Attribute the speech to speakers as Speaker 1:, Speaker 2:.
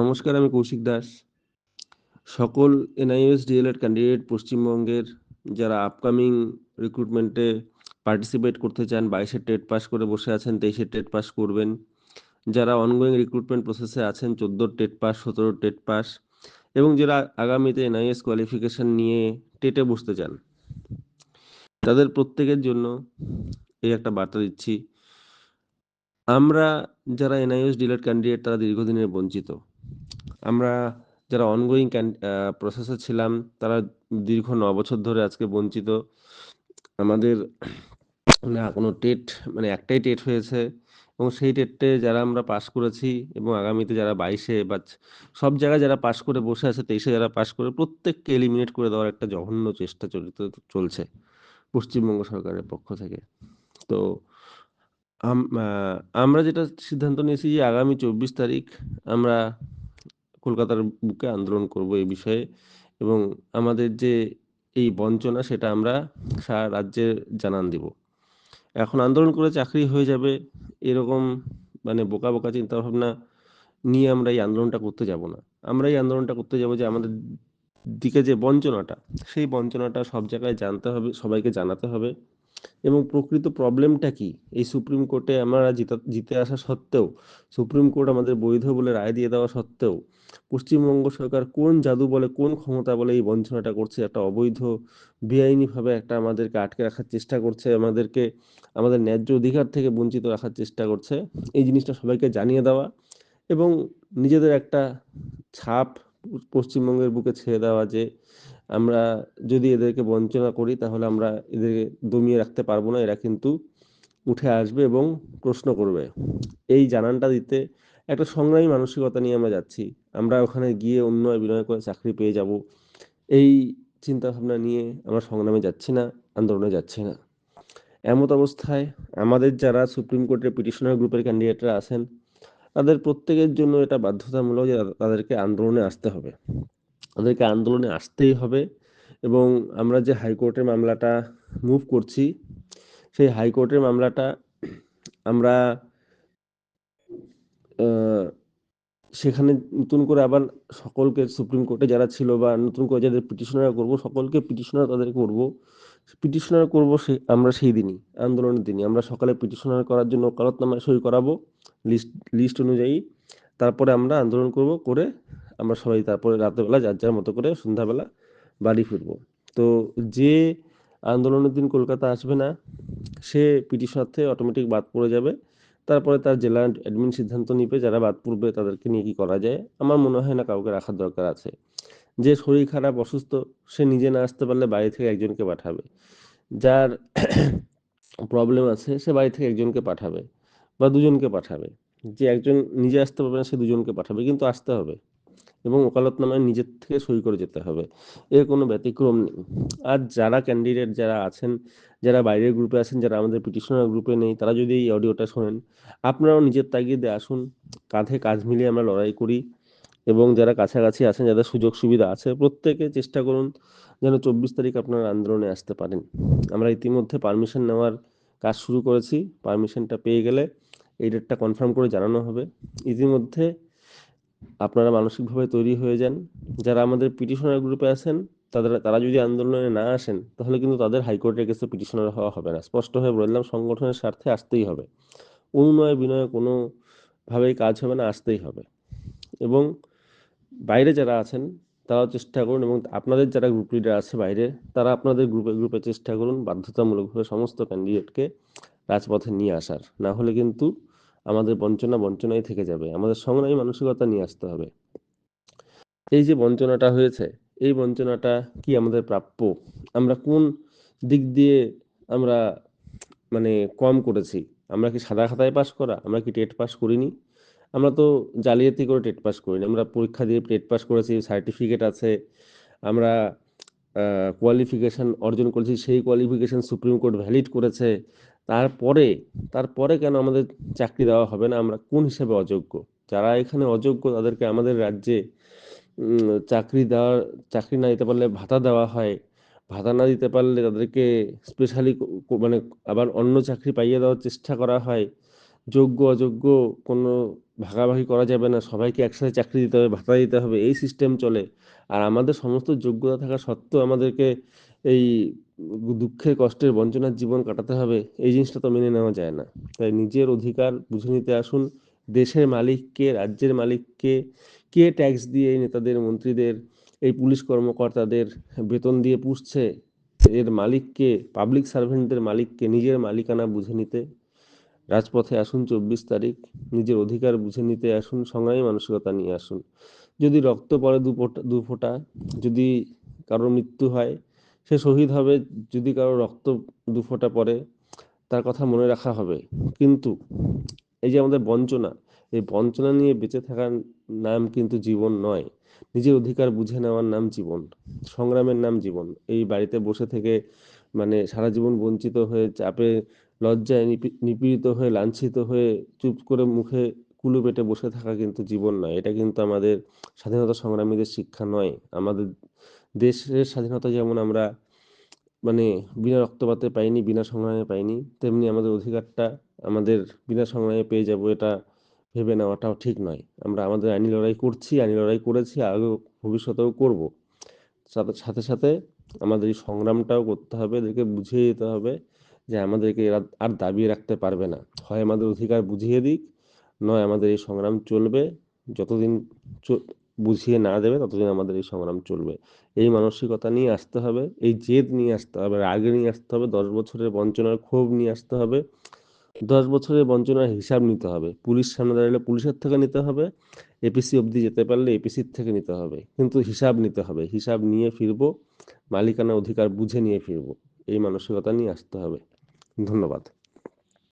Speaker 1: নমস্কার, আমি কৌশিক দাস। সকল এনআইএস ডিএলএড ক্যান্ডিডেট পশ্চিমবঙ্গের যারা আপকামিং রিক্রুটমেন্টে পার্টিসিপেট করতে চান বাইশের টেট পাস করে বসে আছেন তেইশের টেট পাস করবেন। যারা অনগোয়িং রিক্রুটমেন্ট প্রসেসে আছেন চোদ্দোর টেট পাস সতেরোর টেট পাস এবং যারা আগামীতে এনআইএস কোয়ালিফিকেশান নিয়ে টেটে বসতে চান, তাদের প্রত্যেকের জন্য এই একটা বার্তা দিচ্ছি। আমরা যারা এনআইএস ডিলেট ক্যান্ডিডেট তারা দীর্ঘদিনের বঞ্চিত। আমরা যারা অনগোয়িং প্রসেসে ছিলাম, তারা দীর্ঘ ন বছর ধরে আজকে বঞ্চিত। আমাদের না কোনো টেট মানে একটাই টেট হয়েছে এবং সেই টেটে যারা আমরা পাশ করেছি এবং আগামীতে যারা বাইশে বা সব জায়গায় যারা পাশ করে বসে আছে, তেইশে যারা পাশ করে, প্রত্যেককে এলিমিনেট করে দেওয়ার একটা জঘন্য চেষ্টা চলিত, চলছে পশ্চিমবঙ্গ সরকারের পক্ষ থেকে। তো আমরা যেটা সিদ্ধান্ত নিয়েছি যে আগামী চব্বিশ তারিখ আমরা কলকাতার বুকে আন্দোলন করব এই বিষয়ে এবং আমাদের যে এই বঞ্চনা সেটা আমরা সারা রাজ্যে জানান দিব। এখন আন্দোলন করে চাকরি হয়ে যাবে এরকম মানে বোকা বোকা চিন্তাভাবনা নিয়ে আমরা এই আন্দোলনটা করতে যাব না। আমরা এই আন্দোলনটা করতে যাব যে আমাদের দিকে যে বঞ্চনাটা, সেই বঞ্চনাটা সব জায়গায় জানতে হবে, সবাইকে জানাতে হবে। এবং প্রকৃত প্রবলেমটা কি? এই সুপ্রিম কোর্টে আমরা জিতা আসা সত্ত্বেও, সুপ্রিম কোর্ট আমাদের বৈধ বলে রায় দিয়ে দেওয়া সত্ত্বেও, পশ্চিমবঙ্গ সরকার কোন জাদু বলে, কোন ক্ষমতা বলে এই বঞ্চনাটা করছে? একটা অবৈধ, বেআইনিভাবে একটা আমাদেরকে আটকে রাখার চেষ্টা করছে, আমাদেরকে, আমাদের ন্যায্য অধিকার থেকে বঞ্চিত রাখার চেষ্টা করছে। এই জিনিসটা সবাইকে জানিয়ে দেওয়া এবং নিজেদের একটা ছাপ পশ্চিমবঙ্গের বুকে ছেড়ে দেওয়া যে আমরা যদি এদেরকে বঞ্চনা করি, তাহলে আমরা এদেরকে দমিয়ে রাখতে পারব না। এরা কিন্তু উঠে আসবে এবং প্রশ্ন করবে। এই জানানটা দিতে একটা সংগ্রামী মানসিকতা নিয়ে আমরা যাচ্ছি। আমরা ওখানে গিয়ে অন্য বিনয় করে চাকরি পেয়ে যাব। এই চিন্তা ভাবনা নিয়ে আমরা সংগ্রামে যাচ্ছি না, আন্দোলনে যাচ্ছি না। এমত অবস্থায় আমাদের যারা সুপ্রিম কোর্টের পিটিশনার গ্রুপের ক্যান্ডিডেটরা আছেন, তাদের প্রত্যেকের জন্য এটা বাধ্যতামূলক যে তাদেরকে আন্দোলনে আসতে হবে। তাদেরকে আন্দোলনে আসতেই হবে এবং আমরা যে হাইকোর্টের মামলাটা মুভ করছি, সেই হাইকোর্টের মামলাটা আমরা সেখানে নতুন করে আবার সকলকে সুপ্রিম কোর্টে যারা ছিল বা নতুন করে যাদের পিটিশনার করব, সকলকে পিটিশনার তাদের করব। পিটিশনার করব সে, আমরা সেই দিনই, আন্দোলনের দিনই। আমরা সকালে পিটিশনার করার জন্য ওকালতনামায় সই করাবো লিস্ট লিস্ট অনুযায়ী। তারপরে আমরা আন্দোলন করব করে আমরা সবাই তারপরে রাতেরবেলা যার যার মতো করে সন্ধ্যাবেলা বাড়ি ফিরবো। তো যে আন্দোলনের দিন কলকাতা আসবে না, সে পিটিশনার থেকে অটোমেটিক বাদ পড়ে যাবে। তারপরে তার জেলা অ্যাডমিন সিদ্ধান্ত নিবে যারা বাদ পড়বে তাদেরকে নিয়ে কি করা যায়। আমার মনে হয় না কাউকে রাখার দরকার আছে। যে শরীর খারাপ, অসুস্থ, সে নিজে না আসতে পারলে বাড়ি থেকে একজনকে পাঠাবে। যার প্রবলেম আছে, সে বাড়ি থেকে একজনকে পাঠাবে বা দুজনকে পাঠাবে। যে একজন নিজে আসতে পারবে না, সে দুজনকে পাঠাবে। কিন্তু আসতে হবে। এবং ওকালতনামায় নিজের থেকে সই করে যেতে হবে। এর কোনো ব্যতিক্রম নেই। আর যারা ক্যান্ডিডেট যারা আছেন, যারা বাইরের গ্রুপে আছেন, যারা আমাদের পিটিশনার গ্রুপে নেই, তারা যদি এই অডিওটা শোনেন, আপনারাও নিজের তাগিদে আসুন, কাঁধে কাজ মিলিয়ে আমরা লড়াই করি এবং যারা কাছাকাছি আছেন, যাদের সুযোগ সুবিধা আছে, প্রত্যেকে চেষ্টা করুন যেন চব্বিশ তারিখ আপনারা আন্দোলনে আসতে পারেন। আমরা ইতিমধ্যে পারমিশন নেওয়ার কাজ শুরু করেছি। পারমিশনটা পেয়ে গেলে এই ডেটটা কনফার্ম করে জানানো হবে। ইতিমধ্যে আপনারা মানসিকভাবে তৈরি হয়ে যান। যারা আমাদের পিটিশনার গ্রুপে আছেন, তাদের, তারা যদি আন্দোলনে না আসেন, তাহলে কিন্তু তাদের হাইকোর্টের কাছে পিটিশনার হওয়া হবে না। স্পষ্ট হয়ে বললাম সংগঠনের স্বার্থে আসতেই হবে। অনুনয় বিনয় কোনোভাবেই কাজ হবে না, আসতেই হবে। এবং বাইরে যারা আছেন, তারাও চেষ্টা করুন এবং আপনাদের যারা গ্রুপ লিডার আছে বাইরে, তারা আপনাদের গ্রুপে গ্রুপে চেষ্টা করুন বাধ্যতামূলকভাবে সমস্ত ক্যান্ডিডেটকে রাজপথে নিয়ে আসার। না হলে কিন্তু আমাদের বঞ্চনা বঞ্চনাই থেকে যাবে। আমাদের সংগ্রামী মানসিকতা নিয়ে আসতে হবে। এই যে বঞ্চনাটা হয়েছে, এই বঞ্চনাটা কি আমাদের প্রাপ্য? আমরা কোন দিক দিয়ে আমরা মানে কম করেছি? আমরা কি সাদা খাতায় পাস করা? আমরা কি টেট পাস করিনি? আমরা তো জালিয়াতি করে টেট পাস করিনি। আমরা পরীক্ষা দিয়ে টেট পাস করেছি, সার্টিফিকেট আছে, আমরা কোয়ালিফিকেশন অর্জন করেছি, সেই কোয়ালিফিকেশন সুপ্রিম কোর্ট ভ্যালিড করেছে তারপরে তারপরে কেন আমাদের চাকরি দেওয়া হবে না? আমরা কোন হিসেবে অযোগ্য? যারা এখানে অযোগ্য, তাদেরকে আমাদের রাজ্যে চাকরি দেওয়ার, চাকরি না দিতে পারলে ভাতা দেওয়া হয়। ভাতা না দিতে পারলে তাদেরকে স্পেশালি মানে আবার অন্য চাকরি পাইয়ে দেওয়ার চেষ্টা করা হয়। যোগ্য, অযোগ্য কোনো ভাগাভাগি করা যাবে না। সবাইকে একসাথে চাকরি দিতে হবে, ভাতা দিতে হবে, এই সিস্টেম চলে। আর আমাদের সমস্ত যোগ্যতা থাকা সত্ত্বেও আমাদেরকে এই দুঃখের কষ্টের বঞ্চনার জীবন কাটাতে হবে, এই জিনিসটা তো মেনে নেওয়া যায় না। তাই নিজের অধিকার বুঝে নিতে আসুন, দেশের মালিককে, রাজ্যের মালিককে, কে ট্যাক্স দিয়ে এই নেতাদের, মন্ত্রীদের, এই পুলিশ কর্মকর্তাদের বেতন দিয়ে পুষছে? এর মালিককে পাবলিক সার্ভেন্টদের মালিককে, নিজের মালিকানা বুঝে নিতে। রাজপথে আসুন চব্বিশ তারিখ, নিজের অধিকার বুঝে নিতে আসুন, সংগ্রামী মানসিকতা নিয়ে আসুন। যদি রক্ত পড়ে দু ফোঁটা যদি কারোর মৃত্যু হয় সে শহীদ হবে যদি কারও রক্ত দু ফোঁটা পড়ে, তার কথা মনে রাখা হবে। কিন্তু এই যে আমাদের বঞ্চনা, এই বঞ্চনা নিয়ে বেঁচে থাকার নাম কিন্তু জীবন নয়। নিজের অধিকার বুঝে নেওয়ার নাম জীবন, সংগ্রামের নাম জীবন। এই বাড়িতে বসে থেকে মানে সারা জীবন বঞ্চিত হয়ে, চাপে, লজ্জায় নিপি- নিপীড়িত হয়ে, লাঞ্ছিত হয়ে, চুপ করে মুখে কুলু পেটে বসে থাকা কিন্তু জীবন নয়। এটা কিন্তু আমাদের স্বাধীনতা সংগ্রামীদের শিক্ষা নয়। আমাদের দেশের স্বাধীনতা যেমন আমরা মানে বিনা রক্তপাতে পাইনি, বিনা সংগ্রামে পাইনি, তেমনি আমাদের অধিকারটা আমাদের বিনা সংগ্রামে পেয়ে যাব এটা ভেবে নেওয়াটাও ঠিক নয়। আমরা আমাদের আইনি লড়াই করছি, আইনি লড়াই করেছি আগেও ভবিষ্যতেও করব। সাথে সাথে সাথে আমাদের এই সংগ্রামটাও করতে হবে, এদেরকে বুঝিয়ে দিতে হবে যে আমাদেরকে এরা আর দাবিয়ে রাখতে পারবে না। হয় আমাদের অধিকার বুঝিয়ে দিক নয়, আমাদের এই সংগ্রাম চলবে। যতদিন বুঝিয়ে না দেবে, ততদিন আমাদের এই সংগ্রাম চলবে। এই মানসিকতা নিয়ে আসতে হবে, এই জেদ নিয়ে আসতে হবে, রাগ নিয়ে আসতে হবে, দশ বছরের বঞ্চনার ক্ষোভ নিয়ে আসতে হবে, দশ বছরের বঞ্চনার হিসাব নিতে হবে। পুলিশ সামনে দাঁড়ালে পুলিশের থেকে নিতে হবে এপিসি অবধি যেতে পারলে এপিসির থেকে নিতে হবে। কিন্তু হিসাব নিতে হবে, হিসাব নিয়ে ফিরবো, মালিকানা অধিকার বুঝে নিয়ে ফিরবো, এই মানসিকতা নিয়ে আসতে হবে। ধন্যবাদ।